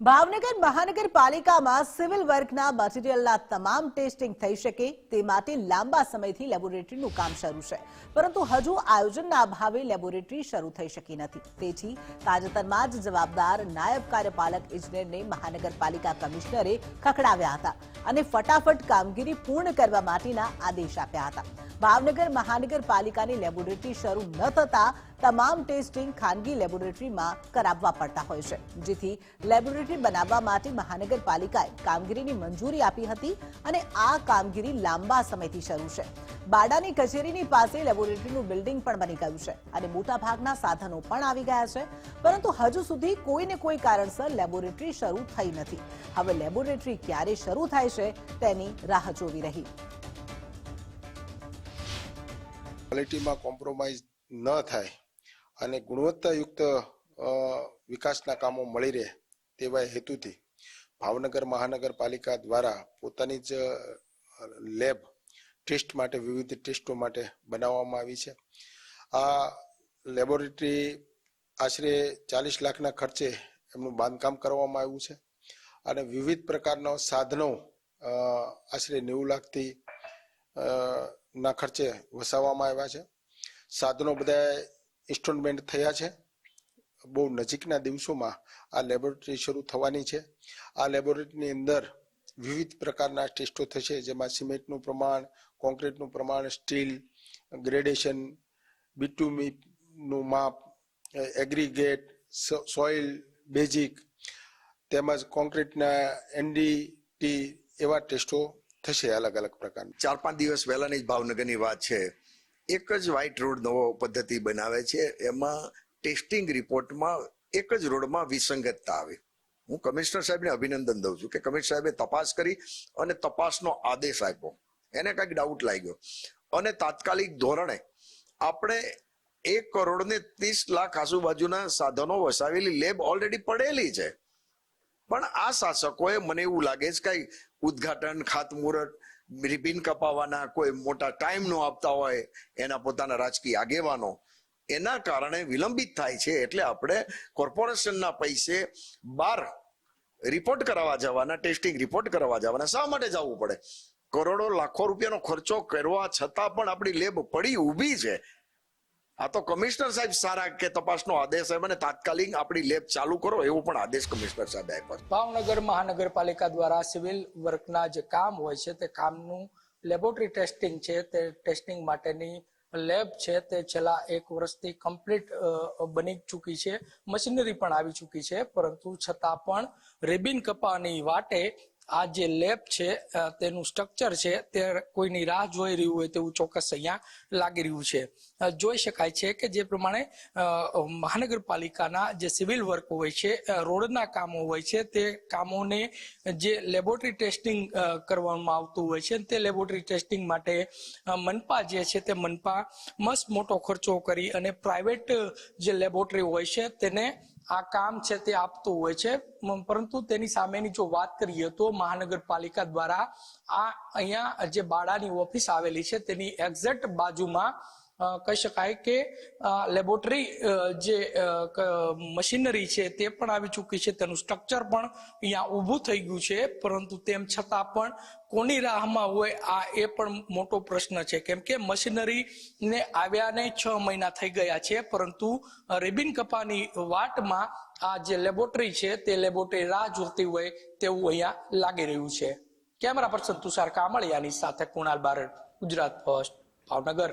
ભાવનગર મહાનગરપાલિકામાં સિવિલ વર્કના મટીરીયલના તમામ ટેસ્ટિંગ થઈ શકે તે માટે લાંબા સમયથી લેબોરેટરીનું કામ શરૂ છે. પરંતુ હજુ આયોજનના અભાવે લેબોરેટરી શરૂ થઈ શકી નથી. તેથી તાજેતરમાં જ જવાબદાર નાયબ કાર્યપાલક ઇજનેરને મહાનગરપાલિકા કમિશનરે ખખડાવ્યા હતા અને ફટાફટ કામગીરી પૂર્ણ કરવા માટેના આદેશ આપ્યા હતા. ભાવનગર મહાનગરપાલિકાની લેબોરેટરી શરૂ ન થતા તમામ ટેસ્ટિંગ ખાનગી લેબોરેટરીમાં કરાવવા પડતા હોય છે. જેથી લેબોરેટરી બનાવવા માટે મહાનગરપાલિકાએ કામગીરીની મંજૂરી આપી હતી અને આ કામગીરી લાંબા સમયથી શરૂ છે. બાડાની કચેરીની પાસે લેબોરેટરીનું બિલ્ડિંગ પણ બની ગયું છે અને મોટાભાગના સાધનો પણ આવી ગયા છે. પરંતુ હજુ સુધી કોઈને કોઈ કારણસર લેબોરેટરી શરૂ થઈ નથી. હવે લેબોરેટરી ક્યારે શરૂ થાય છે તેની રાહ જોવી રહી. ક્વોલિટીમાં કોમ્પ્રોમાઇઝ ન થાય અને ગુણવત્તાયુક્ત વિકાસના કામો મળી રહે તેવા હેતુથી ભાવનગર મહાનગરપાલિકા દ્વારા પોતાની જ લેબ ટેસ્ટ માટે, વિવિધ ટેસ્ટો માટે બનાવવામાં આવી છે. આ લેબોરેટરી આશરે ચાલીસ લાખના ખર્ચે એમનું બાંધકામ કરવામાં આવ્યું છે અને વિવિધ પ્રકારના સાધનો આશરે નેવું લાખથી ના ખર્ચે વસાવવામાં આવ્યા છે. સાધનો બધા ઇન્સ્ટોલમેન્ટ થયા છે. બહુ નજીકના દિવસોમાં આ લેબોરેટરી શરૂ થવાની છે. આ લેબોરેટરીની અંદર વિવિધ પ્રકારના ટેસ્ટો થશે, જેમાં સિમેન્ટનું પ્રમાણ, કોન્ક્રીટનું પ્રમાણ, સ્ટીલ, ગ્રેડેશન બીટુમીનું માપ એગ્રીગેટ સોઇલ, બેઝિક, તેમજ કોન્ક્રીટના એનડીટી એવા ટેસ્ટો થશે અલગ અલગ પ્રકારના. ચાર પાંચ દિવસ પહેલાની જ ભાવનગરની વાત છે. એક જ વ્હાઇટ રોડ નવો પદ્ધતિ બનાવે છે. એમાં ટેસ્ટિંગ રિપોર્ટમાં એક જ રોડમાં વિસંગતતા આવી. હું કમિશનર સાહેબને અભિનંદન દઉં છું કે કમિશનર સાહેબે તપાસ કરી અને તપાસનો આદેશ આપ્યો. એને કંઈક ડાઉટ લાગ્યો. અને તાત્કાલિક ધોરણે આપણે એક કરોડ ને ત્રીસ લાખ આજુબાજુના સાધનો વસાવેલી લેબ ઓલરેડી પડેલી છે. પણ આ શાસકોએ મને એવું લાગે છે કઈ ઉદ્ઘાટન, ખાતમુહૂર્ત રિબિન કપાવવાના કોઈ મોટા ટાઈમ નો આપતા હોય એના પોતાના રાજકીય આગેવાનો, એના કારણે વિલંબિત થાય છે એટલે આપણે કોર્પોરેશનના પૈસે બાર રિપોર્ટ કરાવવા જવાના, ટેસ્ટિંગ રિપોર્ટ કરાવવા જવાના. શા માટે જવું પડે? કરોડો, લાખો રૂપિયાનો ખર્ચો કરવા છતાં પણ આપણી લેબ પડી ઊભી છે. આ તો કમિશનર સાહેબ સારા કે તપાસનો આદેશ અને તાત્કાલિક આપણી લેબ ચાલુ કરો એવો પણ આદેશ કમિશનર સાહેબ આપ્યો ભાવનગર મહાનગરપાલિકા દ્વારા સિવિલ વર્કના જે કામ હોય છે તે કામનું લેબોરેટરી ટેસ્ટિંગ છે તે ટેસ્ટિંગ માટેની લેબ છે તે છેલ્લા એક વર્ષથી કમ્પ્લીટ બની ચૂકી છે. મશીનરી પણ આવી ચૂકી છે, પરંતુ છતાં પણ રેબિન કપાની વાટે આ જે લેબ છે તેનું સ્ટ્રક્ચર છે, તે કોઈની રાહ જોઈ રહ્યું હોય તેવું ચોક્કસ અહીંયા લાગી રહ્યું છે. જોઈ શકાય છે કે જે પ્રમાણે મહાનગરપાલિકાના જે સિવિલ વર્ક હોય છે રોડના કામો હોય છે, તે કામોને જે લેબોરેટરી ટેસ્ટિંગ કરવામાં આવતું હોય છે, તે લેબોરેટરી ટેસ્ટિંગ માટે મનપા જે છે તે મનપા મસ્ત મોટો ખર્ચો કરી અને પ્રાઇવેટ જે લેબોરેટરી હોય છે, તેને આ કામ છે તે આપતું હોય છે. પરંતુ તેની સામેની જો વાત કરીએ તો મહાનગરપાલિકા દ્વારા આ અહીંયા જે બાળાની ઓફિસ આવેલી છે તેની એક્ઝેક્ટ બાજુમાં કહી શકાય કે લેબોરેટરી જે મશીનરી છે તે પણ આવી ચૂકી છે. તેનું સ્ટ્રક્ચર પણ અહીંયા ઊભું થઈ ગયું છે. પરંતુ તેમ છતાં પણ કોની રાહમાં હોય, આ એ પણ મોટો પ્રશ્ન છે. કેમ કે મશીનરી ને આવ્યાને છ મહિના થઈ ગયા છે. પરંતુ રેબિન કપાની વાટમાં આ જે લેબોરેટરી છે, તે લેબોરેટરી રાહ જોતી હોય તેવું અહીંયા લાગી રહ્યું છે. કેમેરા પર્સન તુષાર કામળિયાની સાથે કુણાલ બારડ, ગુજરાત ફર્સ્ટ ભાવનગર.